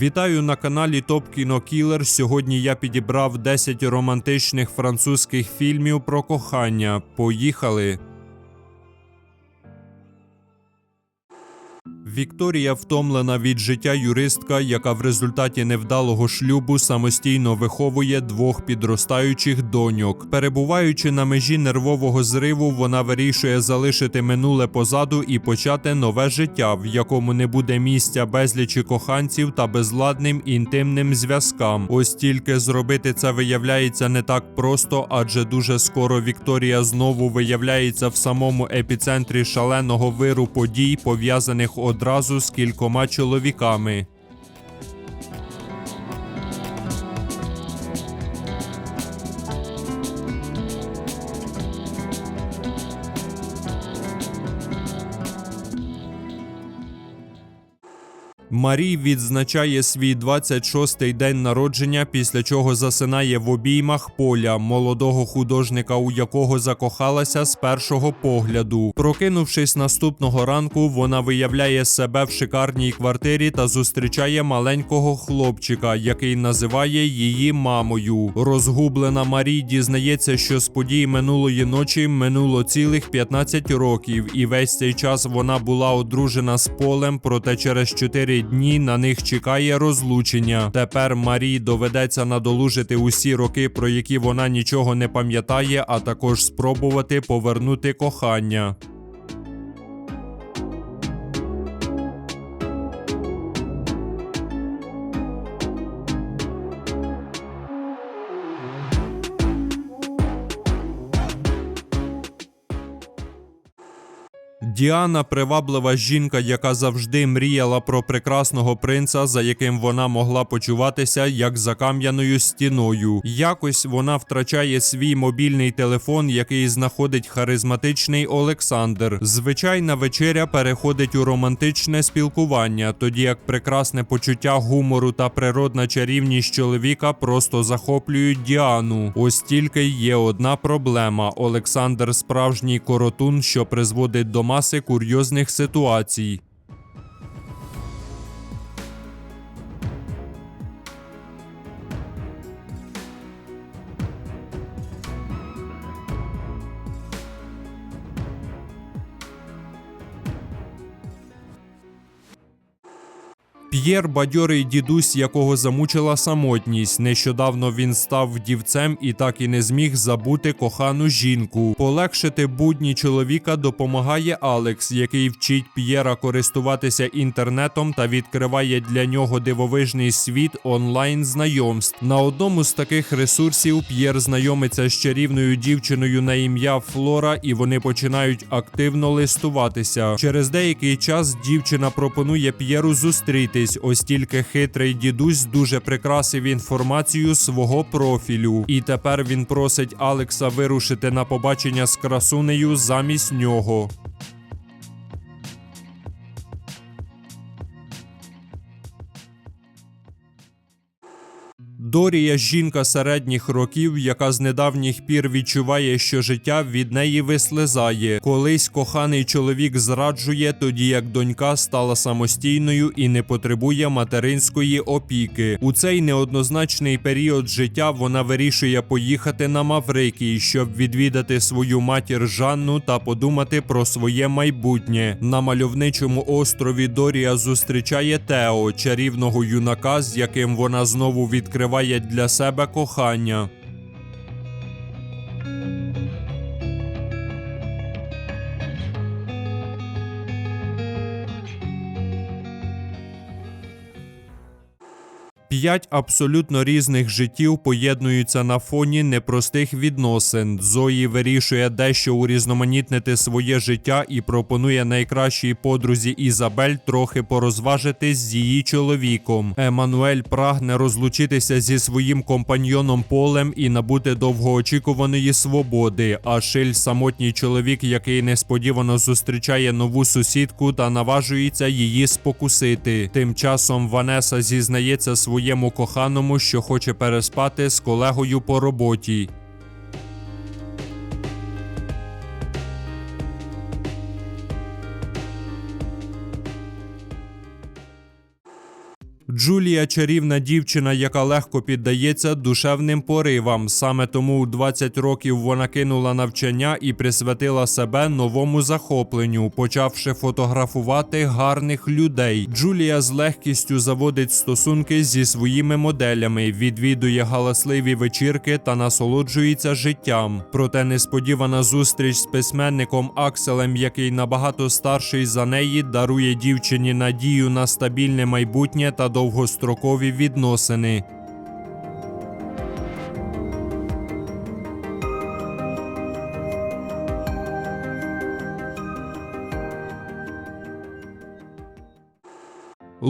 Вітаю на каналі Топ Кіно Кілер. Сьогодні я підібрав 10 романтичних французьких фільмів про кохання. Поїхали! Вікторія втомлена від життя юристка, яка в результаті невдалого шлюбу самостійно виховує двох підростаючих доньок. Перебуваючи на межі нервового зриву, вона вирішує залишити минуле позаду і почати нове життя, в якому не буде місця безлічі коханців та безладним інтимним зв'язкам. Ось тільки зробити це виявляється не так просто, адже дуже скоро Вікторія знову виявляється в самому епіцентрі шаленого виру подій, пов'язаних одразу з кількома чоловіками. Марій відзначає свій 26-й день народження, після чого засинає в обіймах поля, молодого художника, у якого закохалася з першого погляду. Прокинувшись наступного ранку, вона виявляє себе в шикарній квартирі та зустрічає маленького хлопчика, який називає її мамою. Розгублена Марій дізнається, що з подій минулої ночі минуло цілих 15 років, і весь цей час вона була одружена з полем, проте через 4 дні на них чекає розлучення. Тепер Марії доведеться надолужити усі роки, про які вона нічого не пам'ятає, а також спробувати повернути кохання. Діана приваблива жінка, яка завжди мріяла про прекрасного принца, за яким вона могла почуватися як за кам'яною стіною. Якось вона втрачає свій мобільний телефон, який знаходить харизматичний Олександр. Звичайна вечеря переходить у романтичне спілкування, тоді як прекрасне почуття гумору та природна чарівність чоловіка просто захоплюють Діану. Ось тільки є одна проблема: Олександр справжній коротун, що призводить до маси курйозних ситуацій. П'єр бадьорий дідусь, якого замучила самотність. Нещодавно він став вдівцем і так і не зміг забути кохану жінку. Полегшити будні чоловіка допомагає Алекс, який вчить П'єра користуватися інтернетом та відкриває для нього дивовижний світ онлайн знайомств. На одному з таких ресурсів П'єр знайомиться з чарівною дівчиною на ім'я Флора, і вони починають активно листуватися. Через деякий час дівчина пропонує П'єру зустрітись. Ось тільки хитрий дідусь дуже прикрасив інформацію свого профілю. І тепер він просить Алекса вирушити на побачення з красунею замість нього. Дорія жінка середніх років, яка з недавніх пір відчуває, що життя від неї вислизає. Колись коханий чоловік зраджує, тоді як донька стала самостійною і не потребує материнської опіки. У цей неоднозначний період життя вона вирішує поїхати на Маврикій, щоб відвідати свою матір Жанну та подумати про своє майбутнє. На мальовничому острові Дорія зустрічає Тео, чарівного юнака, з яким вона знову відкриває для себе кохання. П'ять абсолютно різних життів поєднуються на фоні непростих відносин. Зої вирішує дещо урізноманітнити своє життя і пропонує найкращій подрузі Ізабель трохи порозважитись з її чоловіком. Еммануель прагне розлучитися зі своїм компаньйоном Полем і набути довгоочікуваної свободи. А Шиль самотній чоловік, який несподівано зустрічає нову сусідку та наважується її спокусити. Тим часом Ванеса зізнається своїм своєму коханому, що хоче переспати з колегою по роботі. Джулія чарівна дівчина, яка легко піддається душевним поривам. Саме тому у 20 років вона кинула навчання і присвятила себе новому захопленню, почавши фотографувати гарних людей. Джулія з легкістю заводить стосунки зі своїми моделями, відвідує галасливі вечірки та насолоджується життям. Проте несподівана зустріч з письменником Акселем, який набагато старший за неї, дарує дівчині надію на стабільне майбутнє та довгострокові відносини.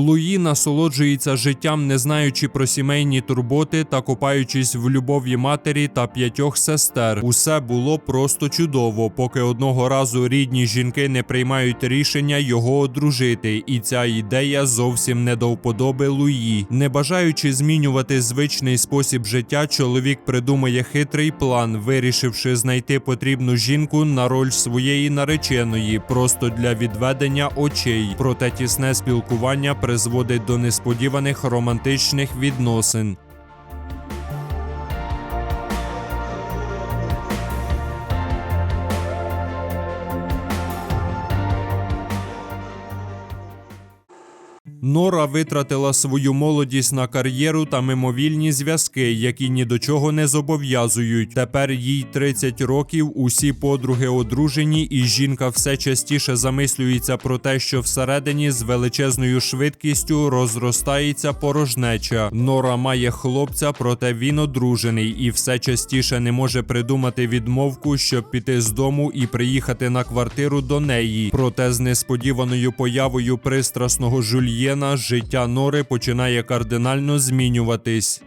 Луї насолоджується життям, не знаючи про сімейні турботи та купаючись в любові матері та п'ятьох сестер. Усе було просто чудово, поки одного разу рідні жінки не приймають рішення його одружити, і ця ідея зовсім не до вподоби Луї. Не бажаючи змінювати звичний спосіб життя, чоловік придумує хитрий план, вирішивши знайти потрібну жінку на роль своєї нареченої, просто для відведення очей. Проте тісне спілкування призводить до несподіваних романтичних відносин. Нора витратила свою молодість на кар'єру та мимовільні зв'язки, які ні до чого не зобов'язують. Тепер їй 30 років, усі подруги одружені, і жінка все частіше замислюється про те, що всередині з величезною швидкістю розростається порожнеча. Нора має хлопця, проте він одружений і все частіше не може придумати відмовку, щоб піти з дому і приїхати на квартиру до неї. Проте з несподіваною появою пристрасного жульєна життя Нори починає кардинально змінюватись.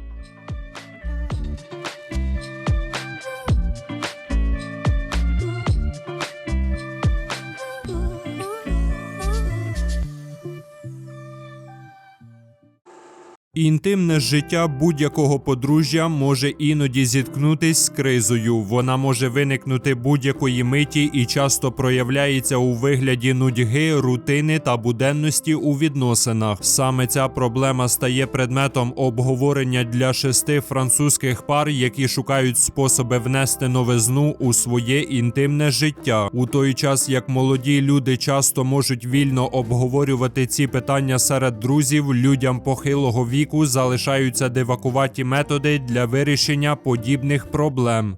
Інтимне життя будь-якого подружжя може іноді зіткнутись з кризою. Вона може виникнути будь-якої миті і часто проявляється у вигляді нудьги, рутини та буденності у відносинах. Саме ця проблема стає предметом обговорення для шести французьких пар, які шукають способи внести новизну у своє інтимне життя. У той час як молоді люди часто можуть вільно обговорювати ці питання серед друзів, людям похилого віку залишаються дивакуваті методи для вирішення подібних проблем.